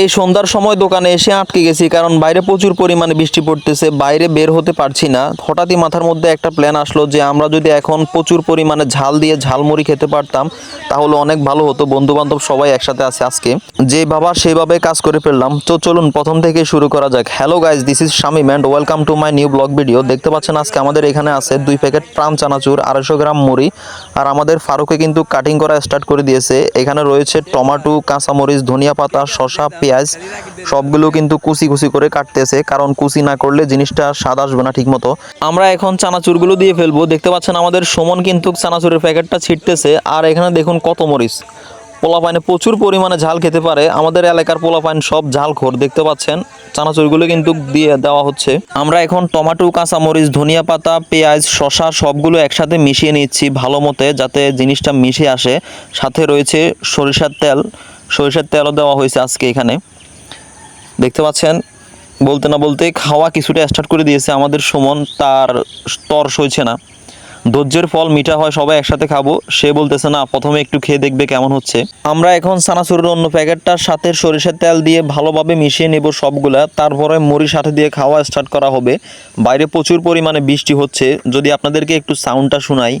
এই সন্ধ্যার সময় দোকানে এসে আটকে গেছি, কারণ বাইরে প্রচুর পরিমাণে বৃষ্টি পড়তেছে, বাইরে বের হতে পারছি না। হঠাৎই মাথার মধ্যে একটা প্ল্যান আসলো যে, আমরা যদি এখন প্রচুর পরিমাণে ঝাল দিয়ে ঝালমুড়ি খেতে পারতাম, তাহলে অনেক ভালো হতো বন্ধু বান্ধব সবাই একসাথে আছে আজকে। যে বাবা সেইভাবে কাজ করে ফেললাম। তো চলুন প্রথম থেকে শুরু করা যাক। Hello guys this is Shamim and welcome to my new blog video দেখতে পাচ্ছেন, আজকে আমাদের এখানে আছে দুই প্যাকেট প্রাণ চানাচুর, আড়াইশো গ্রাম মুড়ি। আর আমাদের ফারুকে কিন্তু কাটিং করা স্টার্ট করে দিয়েছে। এখানে রয়েছে টমাটো, কাঁচামরিচ, ধনিয়া পাতা, শসা পেঁয়াজ, সবগুলো কিন্তু কুচি কুচি করে কাটতেছে। কারণ কুচি না করলে জিনিসটা স্বাদ আসবে না ঠিক মতো আমরা এখন চানাচুরগুলো দিয়ে ফেলব। দেখতে পাচ্ছেন আমাদের সুমন কিন্তু চানাচুরের প্যাকেটটা ছিটতেছে। আর এখানে দেখুন কত মরিচ। পোলাপাইনে প্রচুর পরিমাণে ঝাল খেতে পারে। আমাদের এলাকার পোলাপাইন সব ঝাল খোর দেখতে পাচ্ছেন, চানাচুরগুলো কিন্তু দিয়ে দেওয়া হচ্ছে। আমরা এখন টমেটো, কাঁচামরিচ, ধনিয়া পাতা, পেঁয়াজ, শসা সবগুলো একসাথে মিশিয়ে নিচ্ছি ভালো মতে, যাতে জিনিসটা মিশে আসে। সাথে রয়েছে সরিষার তেল। সরিষার তেলও দেওয়া হয়েছে আজকে এখানে। দেখতে পাচ্ছেন, বলতে না বলতে খাওয়া কিছুটা স্টার্ট করে দিয়েছে আমাদের সুমন, তার তর সইছে না। ধৈর্যের ফল মিঠা হয়, সবাই একসাথে খাব। সে বলতেছে, না, প্রথমে একটু খেয়ে দেখবে কেমন হচ্ছে। আমরা এখন সানাসুরের অন্য প্যাকেটটার সাথে সরিষার তেল দিয়ে ভালোভাবে মিশিয়ে নেব সবগুলা। তারপরে মুড়ি সাথে দিয়ে খাওয়া স্টার্ট করা হবে। বাইরে প্রচুর পরিমাণে বৃষ্টি হচ্ছে। যদি আপনাদেরকে একটু সাউন্ডটা শোনাই।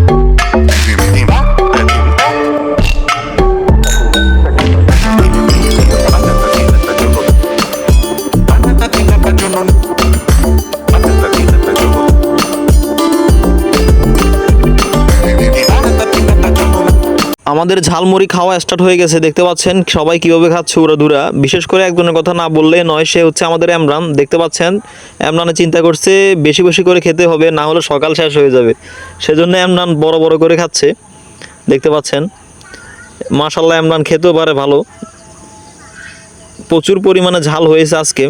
আমাদের ঝালমুড়ি খাওয়া স্টার্ট হয়ে গেছে, দেখতে পাচ্ছেন সবাই কীভাবে খাচ্ছে উড়াধুরা বিশেষ করে একজনের কথা না বললে নয়, সে হচ্ছে আমাদের এমরান দেখতে পাচ্ছেন? এমরানে চিন্তা করছে বেশি বেশি করে খেতে হবে, না হলে সকাল শেষ হয়ে যাবে। সেজন্য এমরান বড় বড় করে খাচ্ছে, দেখতে পাচ্ছেন? মাশাল্লাহ এমরান খেতেও পারে ভালো। প্রচুর পরিমাণে ঝাল হয়েছে আজকে।